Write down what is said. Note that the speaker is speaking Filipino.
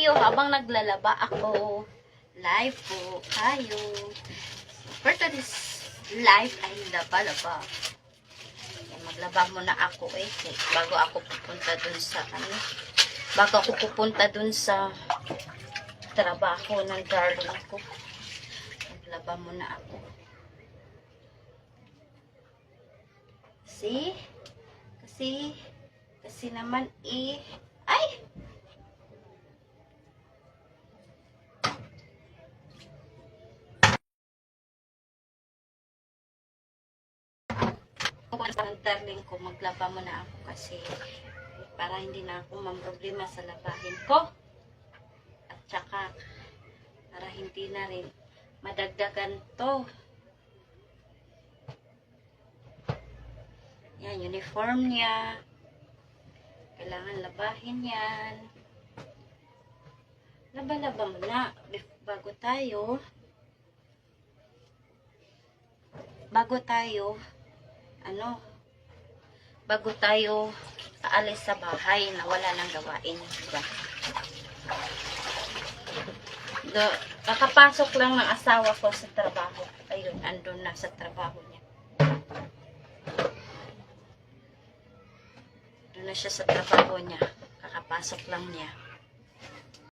Yo, habang naglalaba ako, live po kayo. For today's live ay laba-laba. Maglaba muna ako eh, Bago ako pupunta dun sa ano. Bago ako pupunta dun sa trabaho ng darling ko. Maglaba muna ako. See? Kasi, kasi naman eh, ay! Kung ang darling ko, maglaba muna ako kasi para hindi na ako mamroblema sa labahin ko. At saka, para hindi na rin madagdagan to. Yan, uniform niya. Kailangan labahin yan. Laba-laba muna bef- bago tayo bago tayo ano? Bago tayo aalis sa bahay na wala nang gawain diba? Do, kakapasok lang ng asawa ko sa trabaho. Ayun andun na sa trabaho niya. Doon na siya sa trabaho niya. Kakapasok lang niya